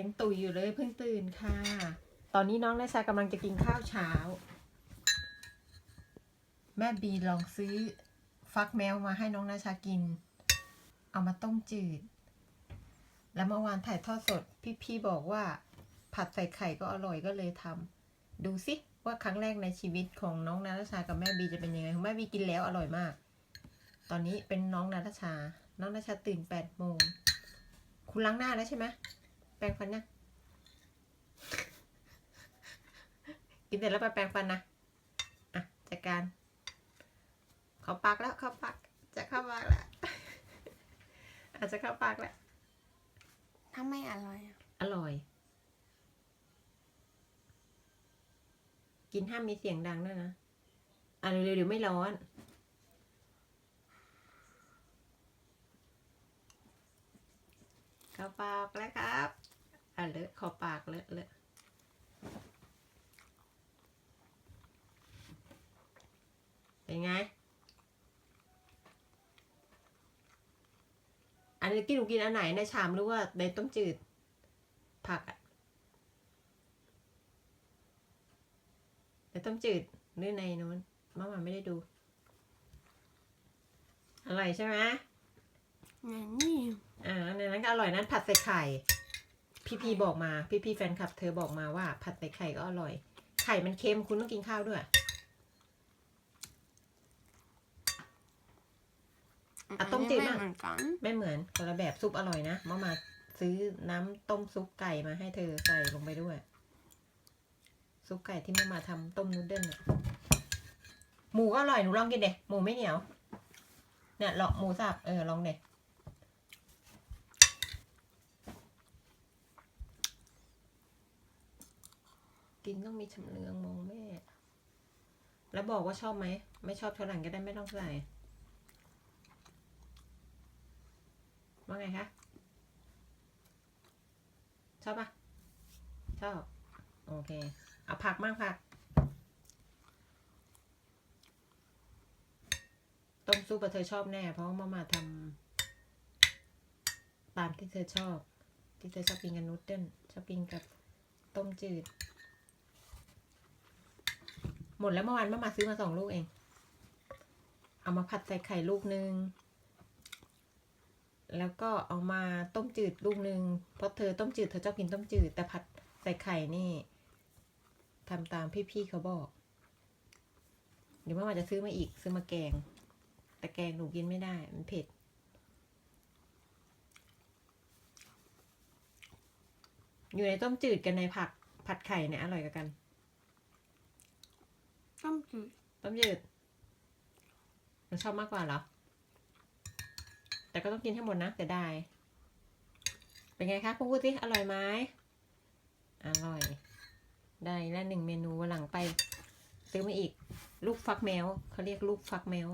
ยังตุยอยู่เลยเพิ่งตื่นค่ะ ตอนนี้น้องนาชากำลังจะกินข้าวเช้า แม่บีลองซื้อฟักแมวมาให้น้องนาชากิน เอามาต้มจืด แล้วเมื่อวานถ่ายทอดสดพี่ๆบอกว่า ผัดใส่ไข่ก็อร่อยก็เลยทำดูสิว่าครั้งแรกในชีวิตของน้องนาราชากับแม่บีจะเป็นยังไงแม่บีกินแล้วอร่อยมาก ตอนนี้เป็นน้องนาราชา น้องนาราชาตื่นแปดโมงคุณล้างหน้าแล้วใช่ไหม ปรงฟันนะ กินเสร็จแล้วไปแปรงฟันนะ อะจัดการ เขาปากแล้วเขาปาก จะเข้าปากแล้ว อาจจะเข้าปากแล้วถ้าไม่อร่อยอะอร่อย กินห้ามมีเสียงดังด้วยนะ อะเร็วๆเดี๋ยวไม่ร้อนเข้าปากแล้วครับ อะเลอะขอปากเลอะเลอะเป็นไง อันนี้กินหนูกินอันไหนในชามหรือว่าในต้มจืด ผักอะในต้มจืดหรือในนู้นมามาไม่ได้ดูอร่อยใช่ไหมอย่างนี้อ่าในนั้นก็อร่อยนั้นผัดใส่ไข่ พี่พีบอกมา พี่พีแฟนคลับ เธอบอกมาว่า ผัดใส่ไข่ก็อร่อย ไข่มันเค็มคุณต้องกินข้าวด้วยอะต้มจืดอันนี้มากไม่เหมือนกันไม่เหมือนคนละแบบซุปอร่อยนะมามาซื้อน้ำต้มซุปไก่มาให้เธอใส่ลงไปด้วย ซุปไก่ที่มามาทำต้มนูดเดิลน่ะหมูก็อร่อยหนูลองกินเด็หมูไม่เหนียว เนี่ยลองหมูสับเออลองเด็ กินต้องมีชำเลืองมองแม่ แล้วบอกว่าชอบไหม ไม่ชอบเท่าไหร่ก็ได้ไม่ต้องใส่ว่าไงคะ ชอบปะชอบ โอเค เอาผักมากผัก ต้มซุปเธอชอบแน่ เพราะมามาทำตามที่เธอชอบ ที่เธอชอบกินกับนูดเดิลชอบกินกับต้มจืด หมดแล้วเมื่อวานมามาซื้อมาสองลูกเอง เอามาผัดใส่ไข่ลูกนึง แล้วก็เอามาต้มจืดลูกหนึ่งเพราะเธอต้มจืดเธอชอบกินต้มจืด แต่ผัดใส่ไข่นี่ทำตามพี่ๆเขาบอก เดี๋ยวแม่ว่าจะซื้อมาอีกซื้อมาแกง แต่แกงหนูกินไม่ได้ มันเผ็ดอยู่ในต้มจืดกันในผักผัดไข่เนี่ยอร่อยกว่ากัน ต้มจืดต้มยืดหนูชอบมากกว่าเหรอ แต่ก็ต้องกินให้หมดนะแต่ได้ เป็นไงคะพูดสิอร่อยไหมอร่อย ได้แล้วหนึ่งเมนูวันหลังไป ซื้อมาอีก ลูกฟักแมวเขาเรียกลูกฟักแมว